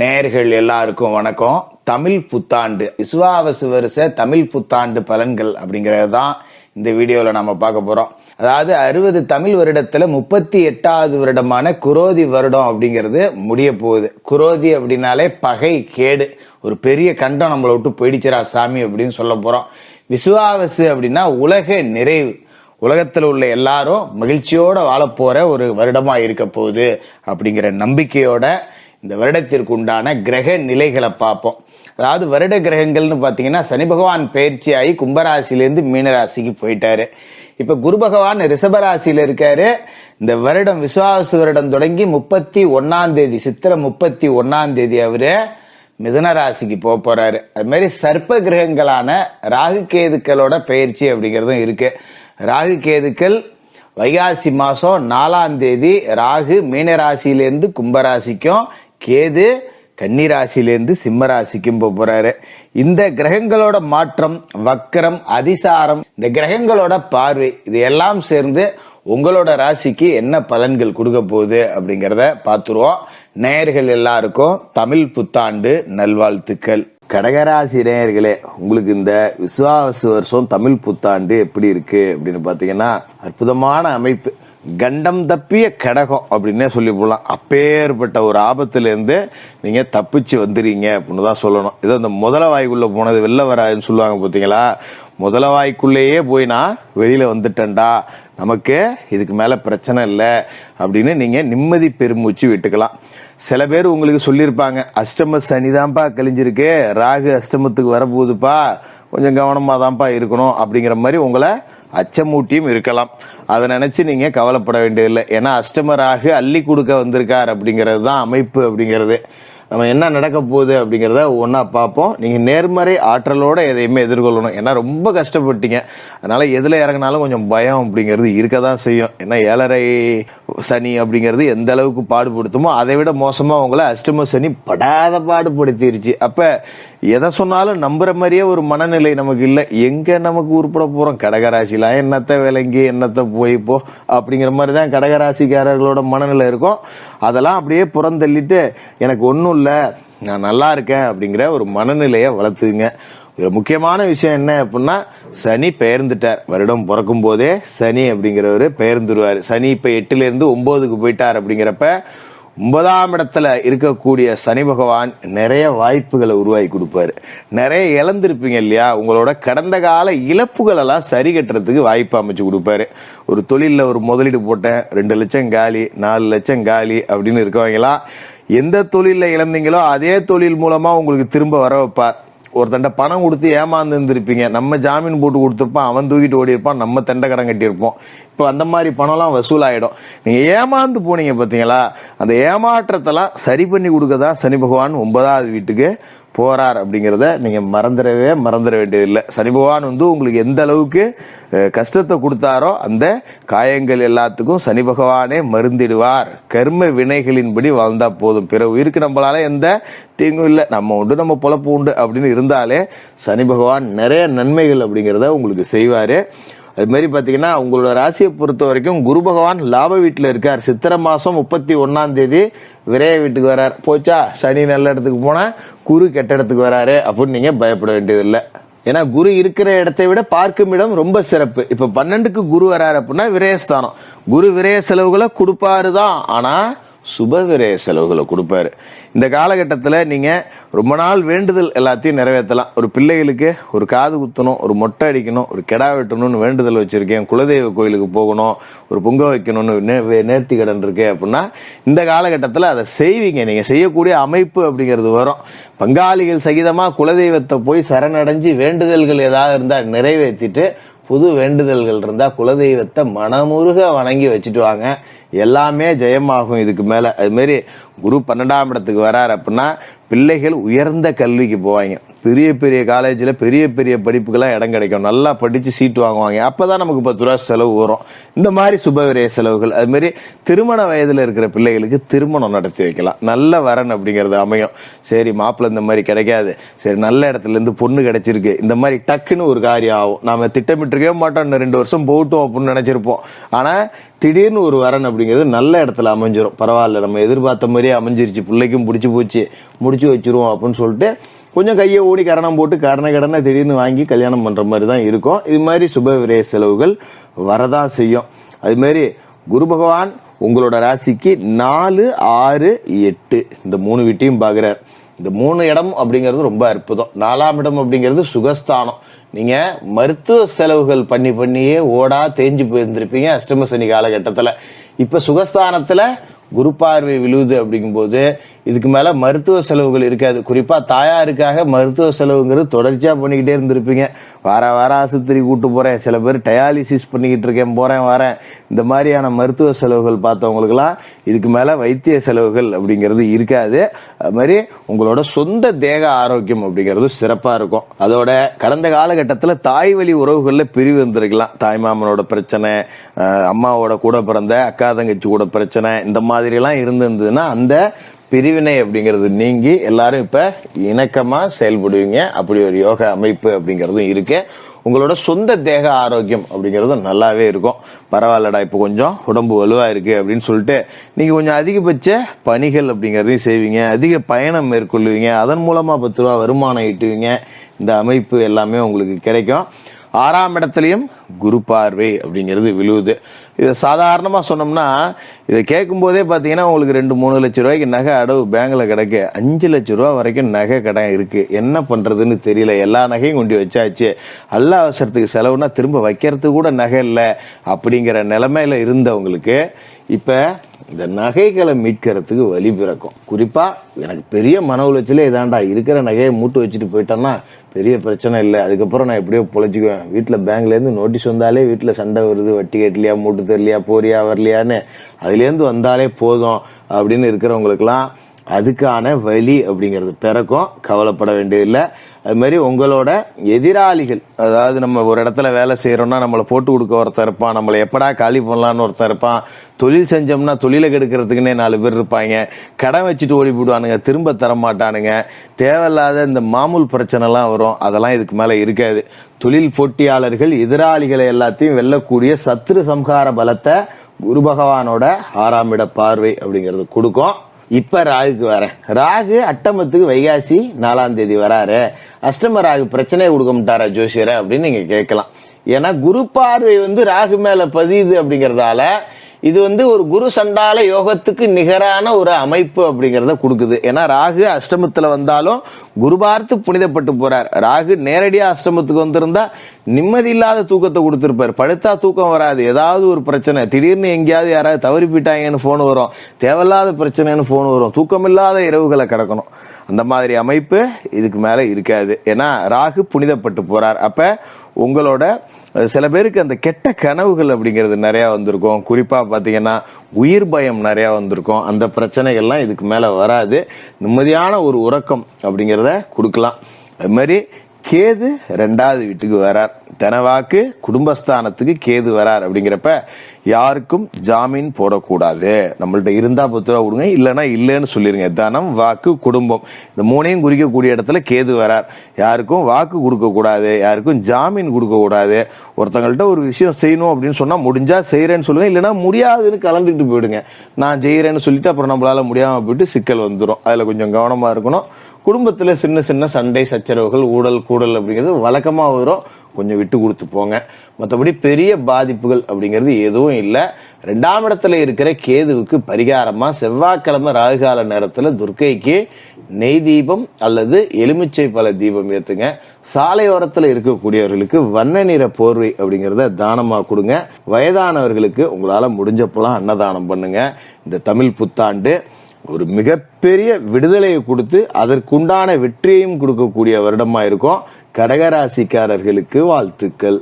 நேயர்கள் எல்லாருக்கும் வணக்கம். தமிழ் புத்தாண்டு விசுவாவசு வருஷ தமிழ் புத்தாண்டு பலன்கள் அப்படிங்கிறது தான் இந்த வீடியோவில் நம்ம பார்க்க போகிறோம் அதாவது அறுபது தமிழ் வருடத்தில் முப்பத்தி எட்டாவது வருடமான குரோதி வருடம் அப்படிங்கிறது முடிய போகுது. குரோதி அப்படின்னாலே பகை கேடு ஒரு பெரிய கண்டம் நம்மளை விட்டு போயிடுச்சுரா சாமி அப்படின்னு சொல்ல போகிறோம் விசுவாவசு அப்படின்னா உலக நிறைவு. உலகத்தில் உள்ள எல்லாரும் மகிழ்ச்சியோடு வாழப்போகிற ஒரு வருடமாக இருக்க போகுது அப்படிங்கிற நம்பிக்கையோட இந்த வருடத்திற்கு உண்டான கிரக நிலைகளை பார்ப்போம். அதாவது வருட கிரகங்கள்னு பார்த்தீங்கன்னா சனி பகவான் பயிற்சி ஆகி கும்பராசிலேருந்து மீனராசிக்கு போயிட்டாரு. இப்போ குரு பகவான் ரிஷபராசியில் இருக்காரு. இந்த வருடம் விசுவாச வருடம் தொடங்கி முப்பத்தி ஒன்னாம் தேதி சித்திரை முப்பத்தி ஒன்னாம் தேதி அவரு மிதுன ராசிக்கு போக போறாரு. அது மாதிரி சர்ப்ப கிரகங்களான ராகு கேதுக்களோட பயிற்சி அப்படிங்கிறதும் இருக்கு. ராகு கேதுக்கள் வைகாசி மாதம் நாலாம் தேதி ராகு மீனராசியிலேருந்து கும்பராசிக்கும் கேது கன்னி ராசியிலேருந்து சிம்ம ராசிக்கும் போக இந்த கிரகங்களோட மாற்றம் வக்கரம் அதிசாரம் இந்த கிரகங்களோட பார்வை இது எல்லாம் சேர்ந்து உங்களோட ராசிக்கு என்ன பலன்கள் கொடுக்க போகுது அப்படிங்கிறத பார்த்துருவோம். நேயர்கள் எல்லாருக்கும் தமிழ் புத்தாண்டு நல்வாழ்த்துக்கள். கடகராசி நேயர்களே உங்களுக்கு இந்த விசுவாச வருஷம் தமிழ் புத்தாண்டு எப்படி இருக்கு அப்படின்னு பாத்தீங்கன்னா அற்புதமான அமைப்பு. கண்டம் தப்பிய கடகம் அப்படின்னே சொல்லி போடலாம் அப்பேற்பட்ட ஒரு ஆபத்துலேருந்து நீங்கள் தப்பிச்சு வந்துறீங்க அப்படின்னு தான் சொல்லணும். இது அந்த முதல வாய்க்குள்ளே போனது வெளில வராதுன்னு சொல்லுவாங்க பார்த்தீங்களா முதல வாய்க்குள்ளேயே போய் நான் வெளியில் வந்துட்டேன்டா. நமக்கு இதுக்கு மேலே பிரச்சனை இல்லை அப்படின்னு நீங்கள் நிம்மதி பெருமூச்சு விட்டுக்கலாம். சில பேர் உங்களுக்கு சொல்லியிருப்பாங்க அஷ்டம சனிதான்ப்பா கழிஞ்சிருக்கு. ராகு அஷ்டமத்துக்கு வரப்போகுதுப்பா. கொஞ்சம் கவனமாக தான்ப்பா இருக்கணும். அப்படிங்கிற மாதிரி உங்களை அச்சமூட்டியும் இருக்கலாம். அதை நினைச்சு நீங்க கவலைப்பட வேண்டியதில்லை. ஏன்னா அஸ்டமராக அள்ளி கொடுக்க வந்திருக்கார் அப்படிங்கிறது தான் அமைப்பு அப்படிங்கிறது. நம்ம என்ன நடக்க போகுது அப்படிங்கிறத ஒன்றா பார்ப்போம். நீங்கள் நேர்மறை ஆற்றலோட எதையுமே எதிர்கொள்ளணும். ஏன்னா ரொம்ப கஷ்டப்பட்டீங்க. அதனால் எதில் இறங்கினாலும் கொஞ்சம் பயம் அப்படிங்கிறது இருக்க தான் செய்யும். ஏன்னா ஏழரை சனி அப்படிங்கிறது எந்த அளவுக்கு பாடுபடுத்துமோ அதை விட மோசமாக அவங்கள அஷ்டம சனி படாத பாடுபடுத்திருச்சு. அப்போ எதை சொன்னாலும் நம்புகிற மாதிரியே ஒரு மனநிலை நமக்கு இல்லை. எங்கே நமக்கு உருப்பட போகிறோம் கடகராசிலாம் என்னத்த விளங்கி என்னத்த போய் போ அப்படிங்கிற மாதிரி தான் கடகராசிக்காரர்களோட மனநிலை இருக்கும். அதெல்லாம் அப்படியே புறந்தள்ளிட்டு எனக்கு ஒன்றும் இல்லை நான் நல்லா இருக்கேன் அப்படிங்கிற ஒரு மனநிலையை வளர்த்துங்க. இதில் முக்கியமான விஷயம் என்ன அப்படின்னா சனி பெயர்ந்துட்டார். வருடம் பிறக்கும் போதே சனி அப்படிங்கிறவர் பெயர்ந்துருவார். சனி இப்போ எட்டுலேருந்து ஒம்போதுக்கு போயிட்டார் அப்படிங்கிறப்ப ஒன்பதாம் இடத்துல இருக்கக்கூடிய சனி பகவான் நிறைய வாய்ப்புகளை உருவாக்கி கொடுப்பாரு. நிறைய இழந்திருப்பீங்க இல்லையா? உங்களோட கடந்த கால இழப்புகளெல்லாம் சரி கட்டுறதுக்கு வாய்ப்பு அமைச்சு கொடுப்பாரு. ஒரு தொழிலில் ஒரு முதலீடு போட்டேன் ரெண்டு லட்சம் காலி நாலு லட்சம் காலி அப்படின்னு இருக்கவங்களாம் எந்த தொழிலில் இழந்தீங்களோ அதே தொழில் மூலமாக உங்களுக்கு திரும்ப வர வைப்பார். ஒருத்தண்ட பணம் கொடுத்து ஏமாந்து இருந்திருப்பீங்க. நம்ம ஜாமீன் போட்டு கொடுத்துருப்போம் அவன் தூக்கிட்டு ஓடி இருப்பான் நம்ம தண்டை கடன் கட்டியிருப்போம். இப்போ அந்த மாதிரி பணம்லாம் வசூலாயிடும். நீங்க ஏமாந்து போனீங்க பார்த்தீங்களா அந்த ஏமாற்றத்தெல்லாம் சரி பண்ணி கொடுக்கதான் சனி பகவான் ஒன்பதாவது வீட்டுக்கு போறார் அப்படிங்கிறத நீங்கள் மறந்துடவே மறந்துட வேண்டியதில்லை. சனி பகவான் வந்து உங்களுக்கு எந்த அளவுக்கு கஷ்டத்தை கொடுத்தாரோ அந்த காயங்கள் எல்லாத்துக்கும் சனி பகவானே மருந்திடுவார். கர்ம வினைகளின்படி வாழ்ந்தால் போதும். பிற உயிருக்கு நம்மளால எந்த தீங்கும் இல்லை. நம்ம உண்டு நம்ம பொழப்பு உண்டு அப்படின்னு இருந்தாலே சனி பகவான் நிறைய நன்மைகள் அப்படிங்கிறத உங்களுக்கு செய்வார். அது மாதிரி பார்த்தீங்கன்னா உங்களோட ராசியை பொறுத்த வரைக்கும் குரு பகவான் லாப வீட்டில் இருக்கார். சித்திரை மாதம் முப்பத்தி ஒன்றாம் தேதி விரைய வீட்டுக்கு வரார். போச்சா? சனி நல்ல இடத்துக்கு போனா குரு கெட்ட இடத்துக்கு வராரு அப்படின்னு நீங்க பயப்பட வேண்டியதில்லை. ஏன்னா குரு இருக்கிற இடத்தை விட பார்க்கும் இடம் ரொம்ப சிறப்பு. இப்ப பன்னெண்டுக்கு குரு வராரு அப்படின்னா விரயஸ்தானம். குரு விரய செலவுகளை கொடுப்பாரு தான் ஆனா சுபவிரய செலவுகளை கொடுப்பாரு. இந்த காலகட்டத்தில் நீங்கள் ரொம்ப நாள் வேண்டுதல் எல்லாத்தையும் நிறைவேற்றலாம். ஒரு பிள்ளைகளுக்கு ஒரு காது குத்தணும் ஒரு மொட்டை அடிக்கணும் ஒரு கெடா வெட்டணும்னு வேண்டுதல் வச்சுருக்கேன் குலதெய்வ கோயிலுக்கு போகணும் ஒரு பொங்க வைக்கணும்னு நே- நேர்த்தி கடன் இருக்கு அப்படின்னா இந்த காலகட்டத்தில் அதை செய்வீங்க. நீங்கள் செய்யக்கூடிய அமைப்பு அப்படிங்கிறது வரும். பங்காளிகள் சகிதமாக குலதெய்வத்தை போய் சரணடைஞ்சு வேண்டுதல்கள் ஏதாவது இருந்தால் நிறைவேற்றிட்டு புது வேண்டுதல்கள் இருந்தால் குலதெய்வத்தை மனமுருக வணங்கி வச்சுட்டு வாங்க எல்லாமே ஜெயமாகும் இதுக்கு மேலே. அதுமாரி குரு பன்னெண்டாம் இடத்துக்கு வரார் அப்படின்னா பிள்ளைகள் உயர்ந்த கல்விக்கு போவாங்க. பெரிய பெரிய காலேஜில் பெரிய பெரிய படிப்புக்கெல்லாம் இடம் கிடைக்கும். நல்லா படித்து சீட்டு வாங்குவாங்க. அப்போ தான் நமக்கு பத்து ரூபா செலவு வரும். இந்த மாதிரி சுபவிரய செலவுகள். அதுமாரி திருமண வயதில் இருக்கிற பிள்ளைகளுக்கு திருமணம் நடத்தி வைக்கலாம். நல்ல வரன் அப்படிங்கிறது அமையும். சரி மாப்பிள்ளை இந்த மாதிரி கிடைக்காது. சரி நல்ல இடத்துல இருந்து பொண்ணு கிடைச்சிருக்கு. இந்த மாதிரி டக்குன்னு ஒரு காரியம் ஆகும். நாம் திட்டமிட்டிருக்கவே மாட்டோம். இன்னும் ரெண்டு வருஷம் போகட்டும் அப்படின்னு நினச்சிருப்போம். ஆனால் திடீர்னு ஒரு வரன் அப்படிங்கிறது நல்ல இடத்துல அமைஞ்சிரும். பரவாயில்ல. நம்ம எதிர்பார்த்த மாதிரியே அமைஞ்சிருச்சு. பிள்ளைக்கும் பிடிச்சி போச்சு. முடிச்சு வச்சிருவோம் அப்படின்னு சொல்லிட்டு கொஞ்சம் கையை ஓடி கரணம் போட்டு கடனை கடனை திடீர்னு வாங்கி கல்யாணம் பண்ணுற மாதிரி தான் இருக்கும். இது மாதிரி சுப விரய செலவுகள் வரதான் செய்யும். அதுமாரி குரு பகவான் உங்களோட ராசிக்கு நாலு ஆறு எட்டு. இந்த மூணு வீட்டையும் பார்க்குறார் இந்த மூணு இடம் அப்படிங்கிறது ரொம்ப அற்புதம். நாலாம் இடம் அப்படிங்கிறது சுகஸ்தானம். நீங்கள் மருத்துவ செலவுகள் பண்ணி பண்ணியே ஓடா தேஞ்சு போயிருந்திருப்பீங்க அஷ்டம சனி காலகட்டத்தில். இப்போ சுகஸ்தானத்தில் குரு பார்வை விழுவுது அப்படிங்கும்போது இதுக்கு மேல மருத்துவ செலவுகள் இருக்காது. குறிப்பா தாயாருக்காக மருத்துவ செலவுங்கிறது தொடர்ச்சியா பண்ணிக்கிட்டே இருந்திருப்பீங்க. வார வார ஆஸ்பத்திரி கூட்டு போறேன். சில பேர் டயாலிசிஸ் பண்ணிக்கிட்டு இருக்கேன் போறேன் வரேன். இந்த மாதிரியான மருத்துவ செலவுகள் பார்த்தவங்களுக்குலாம் இதுக்கு மேல வைத்திய செலவுகள் அப்படிங்கிறது இருக்காது. அது மாதிரி உங்களோட சொந்த தேக ஆரோக்கியம் அப்படிங்கிறது சிறப்பா இருக்கும். அதோட கடந்த காலகட்டத்தில் தாய் வழி உறவுகளில் பிரிவு இருந்திருக்கலாம். தாய்மாமனோட பிரச்சனை அம்மாவோட கூட பிறந்த அக்கா தங்கச்சி கூட பிரச்சனை இந்த மாதிரிலாம் இருந்திருந்ததுன்னா அந்த பிரிவினை அப்படிங்கிறது நீங்கி எல்லாரும் இப்ப இணக்கமா செயல்படுவீங்க. அப்படி ஒரு யோக அமைப்பு அப்படிங்கிறதும் இருக்கு. உங்களோட சொந்த தேக ஆரோக்கியம் அப்படிங்கிறதும் நல்லாவே இருக்கும். பரவாயில்லடா இப்போ கொஞ்சம் உடம்பு வலுவா இருக்கு அப்படின்னு சொல்லிட்டு நீங்க கொஞ்சம் அதிகபட்ச பணிகள் அப்படிங்கிறதையும் செய்வீங்க. அதிக பயணம் மேற்கொள்வீங்க. அதன் மூலமா பத்து ரூபா வருமானம் ஈட்டுவீங்க. இந்த அமைப்பு எல்லாமே உங்களுக்கு கிடைக்கும். ஆறாம் இடத்துலையும் குரு பார்வை அப்படிங்கிறது விழுவுது. இதை சாதாரணமாக சொன்னோம்னா இதை கேட்கும் போதே உங்களுக்கு ரெண்டு மூணு லட்சம் ரூபாய்க்கு நகை அடவு பேங்கில் கிடைக்க. அஞ்சு லட்சம் ரூபா வரைக்கும் நகை கடன் இருக்குது என்ன பண்ணுறதுன்னு தெரியல. எல்லா நகையும் கொண்டு வச்சாச்சு. அல்ல அவசரத்துக்கு செலவுனா திரும்ப வைக்கிறதுக்கு கூட நகை இல்லை. அப்படிங்கிற நிலமையில இருந்தவங்களுக்கு இப்ப இந்த நகைகளை மீட்கிறதுக்கு வழி பிறக்கும். குறிப்பா எனக்கு பெரிய மன உளைச்சலே இதாண்டா. இருக்கிற நகையை மூட்டு வச்சுட்டு போயிட்டேன்னா பெரிய பிரச்சனை இல்லை. அதுக்கப்புறம் நான் எப்படியோ பொழைச்சிக்குவேன். வீட்டில் பேங்க்லேருந்து நோட்டீஸ் வந்தாலே வீட்டில் சண்டை வருது. வட்டி கட்டலையா மூட்டு தெரியலையா போறியா வரலையான்னு. அதுலேருந்து வந்தாலே போதும் அப்படின்னு இருக்கிறவங்களுக்குலாம் அதுக்கான வழி அப்படிங்கிறது. பிறக்கும் கவலைப்பட வேண்டியதில்லை. அது மாதிரி உங்களோட எதிராளிகள் அதாவது நம்ம ஒரு இடத்துல வேலை செய்கிறோம்னா நம்மளை போட்டு கொடுக்க ஒருத்தன் இருப்பான் நம்மளை எப்படா காலி பண்ணலான்னு ஒருத்தன் இருப்பான். தொழில் செஞ்சோம்னா தொழிலை கெடுக்கிறதுக்குன்னே நாலு பேர் இருப்பாங்க. கடன் வச்சுட்டு ஓடி போடுவானுங்க திரும்ப தரமாட்டானுங்க. தேவையில்லாத இந்த மாமூல் பிரச்சனைலாம் வரும். அதெல்லாம் இதுக்கு மேலே இருக்காது. தொழில் போட்டியாளர்கள் எதிராளிகளை எல்லாத்தையும் வெல்லக்கூடிய சத்ரு சம்ஹார பலத்தை குரு பகவானோட ஆறாம் இட பார்வை அப்படிங்கிறது கொடுக்கும். இப்ப ராகுக்கு வரேன் ராகு அட்டமத்துக்கு வைகாசி நாலாம் தேதி வராரு. அஷ்டம ராகு பிரச்சனையை கொடுக்க மாட்டாரா ஜோசியரை அப்படின்னு நீங்க கேட்கலாம். ஏன்னா குரு பார்வை வந்து ராகு மேல பதியுது அப்படிங்கறதால இது வந்து ஒரு குரு சண்டால யோகத்துக்கு நிகரான ஒரு அமைப்பு அப்படிங்கிறத கொடுக்குது. ஏன்னா ராகு அஷ்டமத்தில் வந்தாலும் குரு பார்த்து புனிதப்பட்டு போறார். ராகு நேரடியாக அஷ்டமத்துக்கு வந்திருந்தா நிம்மதி இல்லாத தூக்கத்தை கொடுத்துருப்பார். படுத்தா தூக்கம் வராது. ஏதாவது ஒரு பிரச்சனை. திடீர்னு எங்கேயாவது யாராவது தவறி போயிட்டாங்கன்னு ஃபோன் வரும். தேவையில்லாத பிரச்சனைன்னு ஃபோன் வரும். தூக்கமில்லாத இரவுகளை கிடக்கணும். அந்த மாதிரி அமைப்பு இதுக்கு மேலே இருக்காது. ஏன்னா ராகு புனிதப்பட்டு போறார். அப்போ உங்களோட சில பேருக்கு அந்த கெட்ட கனவுகள் அப்படிங்கிறது நிறையா வந்திருக்கும். குறிப்பாக பார்த்தீங்கன்னா உயிர் பயம் நிறையா வந்திருக்கும். அந்த பிரச்சனைகள்லாம் இதுக்கு மேலே வராது. நிம்மதியான ஒரு உறக்கம் அப்படிங்கிறத கொடுக்கலாம். அது மாதிரி கேது ரெண்டாவது வீட்டுக்கு வரார். தனவாக்கு குடும்பஸ்தானத்துக்கு கேது வரார் அப்படிங்கிறப்ப யாருக்கும் ஜாமீன் போடக்கூடாது. நம்மள்ட்ட இருந்தா பத்து ரூபா கொடுங்க இல்லைன்னா இல்லைன்னு சொல்லிருங்க. தனம் வாக்கு குடும்பம் இந்த மூணையும் குறிக்கக்கூடிய இடத்துல கேது வரார். யாருக்கும் வாக்கு கொடுக்கக்கூடாது யாருக்கும் ஜாமீன் கொடுக்கக்கூடாது. ஒருத்தங்கள்ட்ட ஒரு விஷயம் செய்யணும் அப்படின்னு சொன்னா முடிஞ்சா செய்யறேன்னு சொல்லுங்க இல்லைன்னா முடியாதுன்னு கலந்துட்டு போயிடுங்க. நான் செய்யறேன்னு சொல்லிட்டு அப்புறம் நம்மளால முடியாம போயிட்டு சிக்கல் வந்துடும் அதுல கொஞ்சம் கவனமா இருக்கணும். குடும்பத்தில் சின்ன சின்ன சண்டை சச்சரவுகள் ஊழல் கூடல் அப்படிங்கிறது வழக்கமாக வரும். கொஞ்சம் விட்டு கொடுத்து போங்க. மற்றபடி பெரிய பாதிப்புகள் அப்படிங்கிறது எதுவும் இல்லை. ரெண்டாம் இடத்துல இருக்கிற கேதுவுக்கு பரிகாரமாக செவ்வாய்க்கிழமை ராகுகால நேரத்தில் துர்க்கைக்கு நெய் தீபம் அல்லது எலுமிச்சை பல தீபம் ஏற்றுங்க சாலையோரத்தில் இருக்கக்கூடியவர்களுக்கு வண்ண நிற போர்வை அப்படிங்கிறத தானமாக கொடுங்க. வயதானவர்களுக்கு உங்களால் முடிஞ்சப்பெல்லாம் அன்னதானம் பண்ணுங்க. இந்த தமிழ் புத்தாண்டு ஒரு மிகப்பெரிய விடுதலையை கொடுத்து அதற்குண்டான வெற்றியையும் கொடுக்கக்கூடிய வருடமா இருக்கும் கடகராசிக்காரர்களுக்கு வாழ்த்துக்கள்.